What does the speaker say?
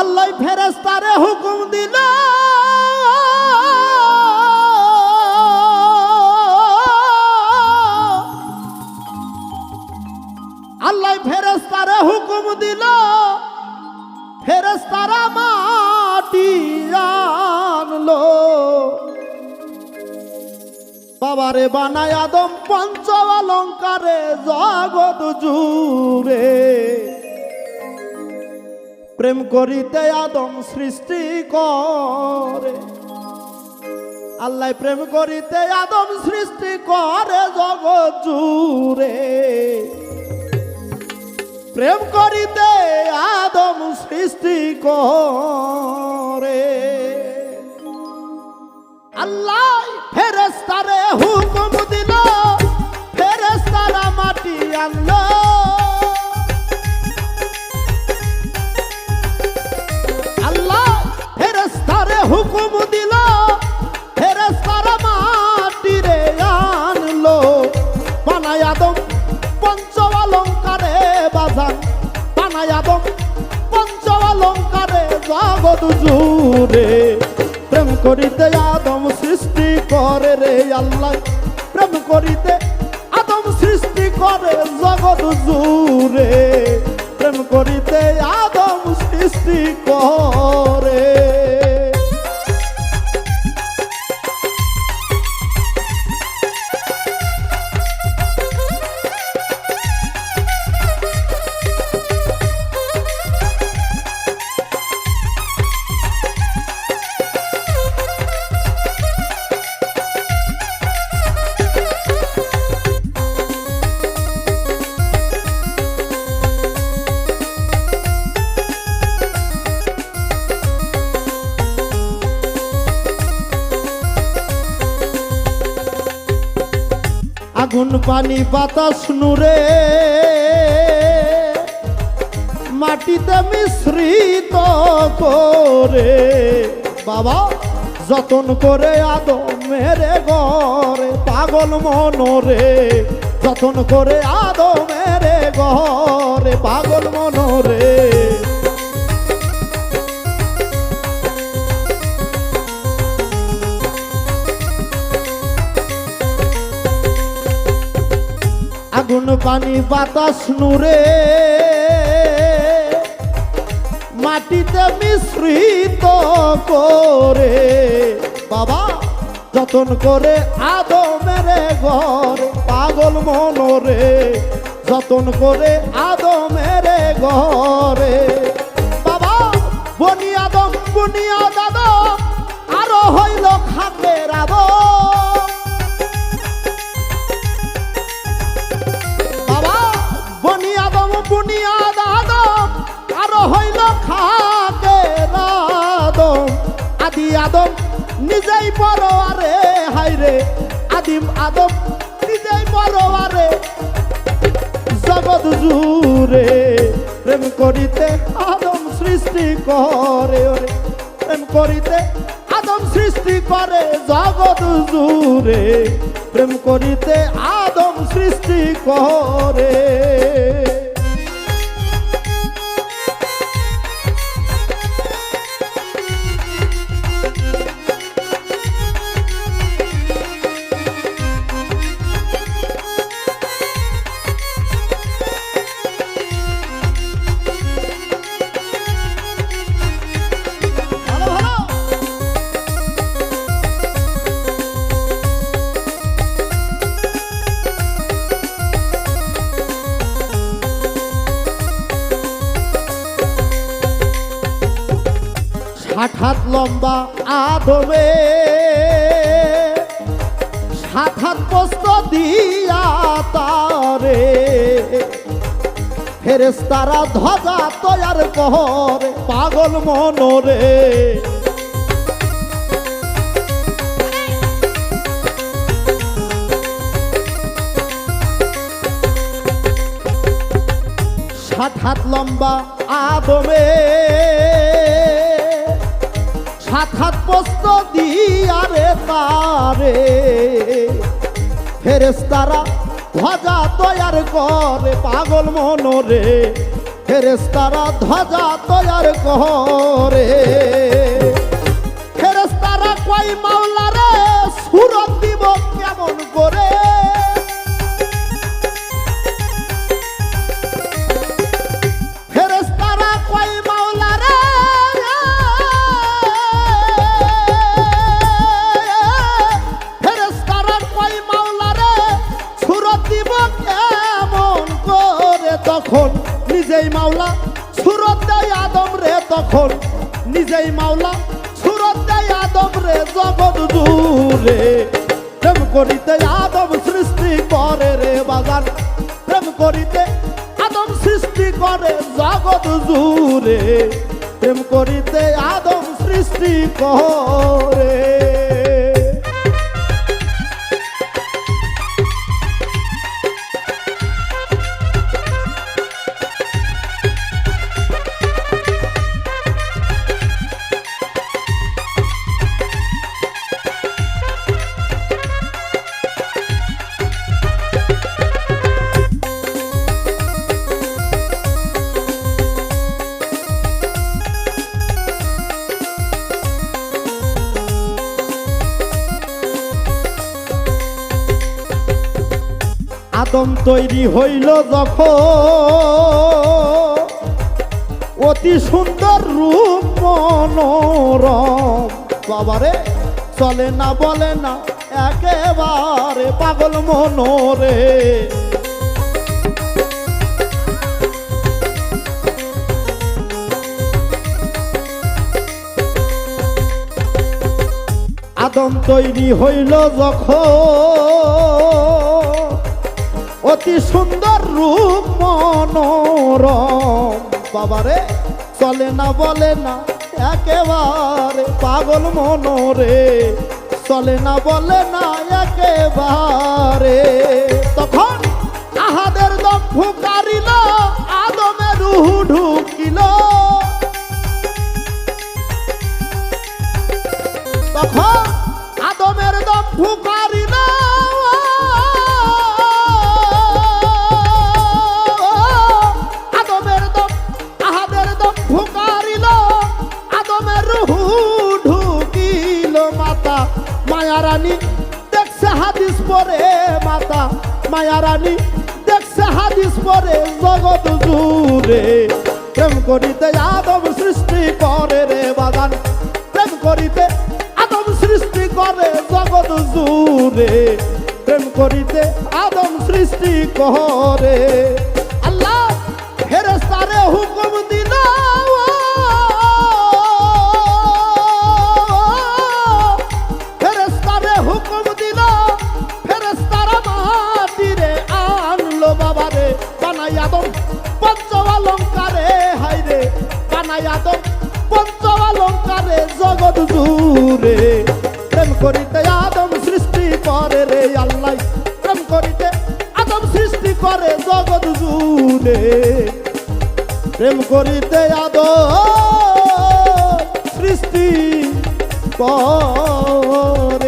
আল্লাহ ফেরেস্তারে হুকুম দিল। আল্লাহ ফেরেস্তারে হুকুম দিল ফেরেস্তারা মাটি আনলো। বাবারে বানায় আদম পঞ্চ অলঙ্কারে জগৎ জুড়ে। প্রেম করিতে আদম সৃষ্টি করে। আল্লাহ প্রেম করিতে আদম সৃষ্টি করে জগৎ জুড়ে। প্রেম করিতে আদম সৃষ্টি করে। আল্লাহ ফেরেস্তারে হুকুম দিল ফেরেস্তারা মাটি আল্লাহ জগৎ জুড়ে প্রেম করিতে আদম সৃষ্টি করে রে আল্লাহ। প্রেম করিতে আদম সৃষ্টি করে জগৎ জুড়ে। প্রেম করিতে আদম সৃষ্টি করে। আগুন পানি বাতাস নুরে। মাটিতে মিশ্রিত করে। বাবা, যতন করে আদম মেরে গরে পাগল মনরে। যতন করে আদো মেরে গরে পাগল মনরে। আগুন পানি বাতাস নুরে। মাটিতে মিশ্রিত করে। বাবা, যতন করে আদো মেরে ঘর, পাগল মনরে। যতন করে আদো মেরে ঘরে। বাবা বুনিয়াদ আদম আরে হাইরে আদিম আদম, নিজেই আরে জগৎ জুড়ে প্রেম করিতে আদম সৃষ্টি করে, ওরে। প্রেম করিতে আদম সৃষ্টি করে, জগৎ জুড়ে প্রেম করিতে আদম সৃষ্টি করে। ষাট হাত লম্বা আদমে, সাত হাত পোস্ত দিয়া তারে। ফেরেস্তারা ধ্বজা তৈয়ার করে পাগল মনরে। ষাট হাত লম্বা আদমে সাত হাত পোস্ত দিয়ারে তারে। ফেরেস্তারা ধ্বজা তৈয়ার করে পাগল মনরে। ফেরেস্তারা ধ্বজা তৈয়ার করে। ফেরেস তারা কয় মাওলারে তখন নিজেই মাওলা, সুরত দেয় আদম রে তখন। নিজেই মাওলা, সুরত দেয় আদম রে জগৎ দূরে। প্রেম করিতে আদম সৃষ্টি করে রে বাগান। প্রেম করিতে আদম সৃষ্টি করে জগৎ জুড়ে প্রেম করিতে আদম সৃষ্টি করে। আদম তৈরি হইল যখন। অতি সুন্দর রূপ মনোরম। বাবারে, চলে না, বলে না, একেবারে পাগল মনোরে। আদম তৈরি হইল যখন অতি সুন্দর রূপ মনোরম। বাবারে, চলে না, বলে না, একেবারে পাগল মনোরে। চলে না, বলে না, একেবারে। তখন আহাদের দম ফুকারিল, আদমে রুহু ঢুকিল। তখন আদমের দম ফুকারিল মায়ারানী, দেখছে হাদিস পরে মাতা মায়ারানী, দেখছে হাদিস পরে জগৎ জুড়ে। প্রেম করিতে আদম সৃষ্টি করে রে বাগান। প্রেম করিতে আদম সৃষ্টি করে জগৎ জুড়ে। প্রেম করিতে আদম সৃষ্টি করে। বানাই আদম পঞ্চ অলঙ্কারে জগৎ জুড়ে। প্রেম করিতে আদম সৃষ্টি করে রে আল্লাহ। প্রেম করিতে আদম সৃষ্টি করে জগৎ জুড়ে। প্রেম করিতে আদম সৃষ্টি করে